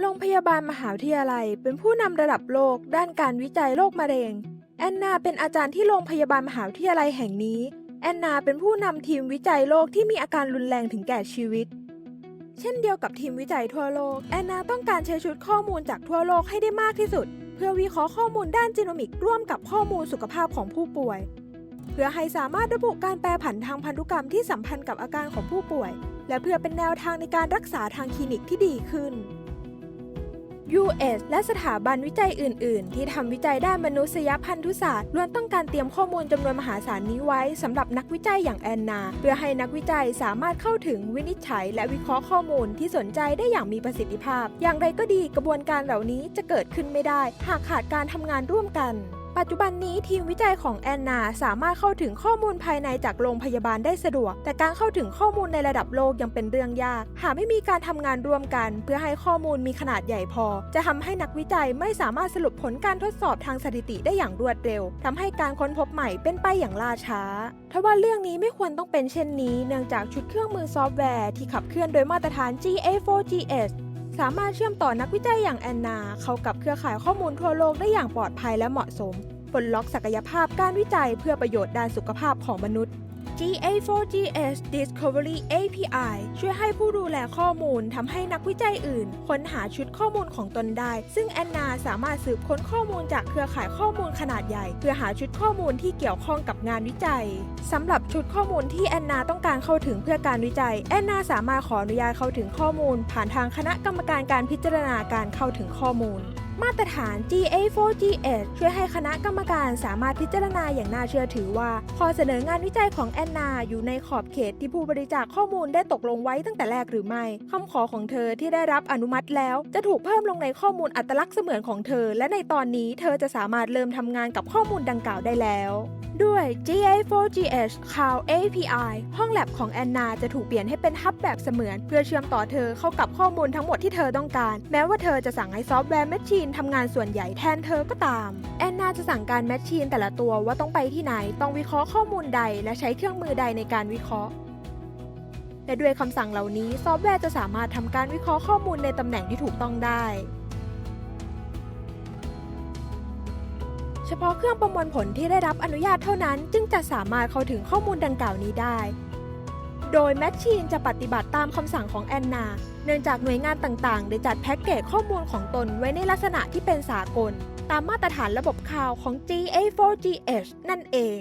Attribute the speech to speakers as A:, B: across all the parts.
A: โรงพยาบาลมหาวิทยาลัยเป็นผู้นำระดับโลกด้านการวิจัยโรคมะเร็ง แอนนาเป็นอาจารย์ที่โรงพยาบาลมหาวิทยาลัยแห่งนี้ แอนนาเป็นผู้นำทีมวิจัยโรคที่มีอาการรุนแรงถึงแก่ชีวิต เช่นเดียวกับทีมวิจัยทั่วโลก แอนนาต้องการใช้ชุดข้อมูลจากทั่วโลกให้ได้มากที่สุด เพื่อวิเคราะห์ข้อมูลด้านจีโนมิกร่วมกับข้อมูลสุขภาพของผู้ป่วย เพื่อให้สามารถระบุการแปรผันทางพันธุกรรมที่สัมพันธ์กับอาการของผู้ป่วย และเพื่อเป็นแนวทางในการรักษาทางคลินิกที่ดีขึ้น US และสถาบันวิจัยอื่น ๆ ที่ทำวิจัยด้านมนุษยพันธุศาสตร์ล้วนต้องการเตรียมข้อมูลจำนวนมหาศาลนี้ไว้สำหรับนักวิจัยอย่างแอนนา เพื่อให้นักวิจัยสามารถเข้าถึงวินิจฉัย และวิเคราะห์ข้อมูลที่สนใจได้อย่างมีประสิทธิภาพ อย่างไรก็ดีกระบวนการเหล่านี้จะเกิดขึ้นไม่ได้ หากขาดการทำงานร่วมกัน ปัจจุบันนี้ทีมวิจัยของแอนนาสามารถเข้าถึงข้อมูลภายในจากโรงพยาบาลได้สะดวก แต่การเข้าถึงข้อมูลในระดับโลกยังเป็นเรื่องยาก หากไม่มีการทำงานร่วมกัน เพื่อให้ข้อมูลมีขนาดใหญ่พอ จะทำให้นักวิจัยไม่สามารถสรุปผลการทดสอบทางสถิติได้อย่างรวดเร็วทำให้การค้นพบใหม่เป็นไปอย่างล่าช้าทว่าเรื่องนี้ไม่ควรต้องเป็นเช่นนี้ เนื่องจากชุดเครื่องมือซอฟต์แวร์ที่ขับเคลื่อนโดยมาตรฐาน GA4GS สามารถเชื่อมต่อนักวิจัยอย่างแอนนา เข้ากับเครือข่ายข้อมูลทั่วโลกได้อย่างปลอดภัยและเหมาะสมปลดล็อกศักยภาพการวิจัยเพื่อประโยชน์ด้านสุขภาพของมนุษย์ GA4GS Discovery API ช่วยให้ผู้ดูแลข้อมูลทำให้นักวิจัยอื่น ค้นหาชุดข้อมูลของตนได้ ซึ่งแอนนาสามารถสืบค้นข้อมูลจากเครือข่ายข้อมูลขนาดใหญ่ เพื่อหาชุดข้อมูลที่เกี่ยวข้องกับงานวิจัยสำหรับชุดข้อมูลที่แอนนาต้องการเข้าถึงเพื่อการวิจัย แอนนาสามารถขออนุญาตเข้าถึงข้อมูล ผ่านทางคณะกรรมการการพิจารณาการเข้าถึงข้อมูล มาตรฐาน GA4GS ช่วยให้คณะกรรมการสามารถพิจารณาอย่างน่าเชื่อถือว่า ข้อเสนองานวิจัยของแอนนา อยู่ในขอบเขตที่ผู้บริจาคข้อมูลได้ตกลงไว้ตั้งแต่แรกหรือไม่คำขอของเธอที่ได้รับอนุมัติแล้ว จะถูกเพิ่มลงในข้อมูลอัตลักษณ์เสมือนของเธอ และในตอนนี้เธอจะสามารถเริ่มทำงานกับข้อมูลดังกล่าวได้แล้วด้วย GA4GS Cloud API ห้องแลบของแอนนาจะถูกเปลี่ยนให้เป็นฮับแบบเสมือน เพื่อเชื่อมต่อเธอเข้ากับข้อมูลทั้งหมดที่เธอต้องการ แม้ว่าเธอจะสั่งให้ซอฟต์แวร์แมชชีนทำงานส่วนใหญ่แทนเธอก็ตาม แอนนาจะสั่งการแมชชีนแต่ละตัวว่าต้องไปที่ไหน ต้องวิเคราะห์ข้อมูลใด และใช้เครื่องมือใดในการวิเคราะห์ และด้วยคำสั่งเหล่านี้ซอฟต์แวร์จะสามารถทำการวิเคราะห์ข้อมูลในตำแหน่งที่ถูกต้องได้เฉพาะเครื่องประมวลผลที่ได้รับอนุญาตเท่านั้น จึงจะสามารถเข้าถึงข้อมูลดังกล่าวนี้ได้ โดยแมชชีนจะปฏิบัติตามคำสั่งของแอนนา เนื่องจากหน่วยงานต่างๆ ได้จัดแพ็กเกจข้อมูลของตนไว้ในลักษณะที่เป็นสากล ตามมาตรฐานระบบข่าวของ GA4GH นั่นเอง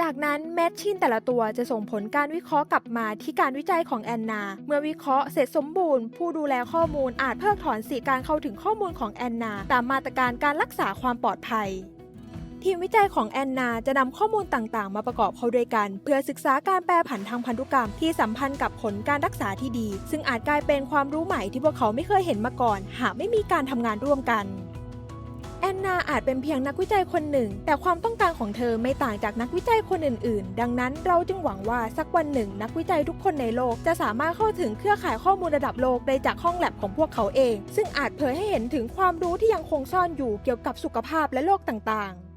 A: จากนั้นแมชชีนแต่ละตัวจะส่งผลการวิเคราะห์กลับมาที่การวิจัยของแอนนา เมื่อวิเคราะห์เสร็จสมบูรณ์ ผู้ดูแลข้อมูลอาจเพิกถอนสิทธิการเข้าถึงข้อมูลของแอนนา ตามมาตรการการรักษาความปลอดภัย ทีมวิจัยของแอนนาจะนำข้อมูลต่างๆ มาประกอบเข้าด้วยกัน เพื่อศึกษาการแปรผันทางพันธุกรรมที่สัมพันธ์กับผลการรักษาที่ดี ซึ่งอาจกลายเป็นความรู้ใหม่ที่พวกเขาไม่เคยเห็นมาก่อน หากไม่มีการทำงานร่วมกันแอนนาอาจเป็นเพียงนักวิจัยคนหนึ่ง แต่ความต้องการของเธอไม่ต่างจากนักวิจัยคนอื่น ๆ ดังนั้นเราจึงหวังว่าสักวันหนึ่ง นักวิจัยทุกคนในโลกจะสามารถเข้าถึงเครือข่ายข้อมูลระดับโลกได้จากห้องแลบของพวกเขาเอง ซึ่งอาจเผยให้เห็นถึงความรู้ที่ยังคงซ่อนอยู่เกี่ยวกับสุขภาพและโรคต่าง ๆ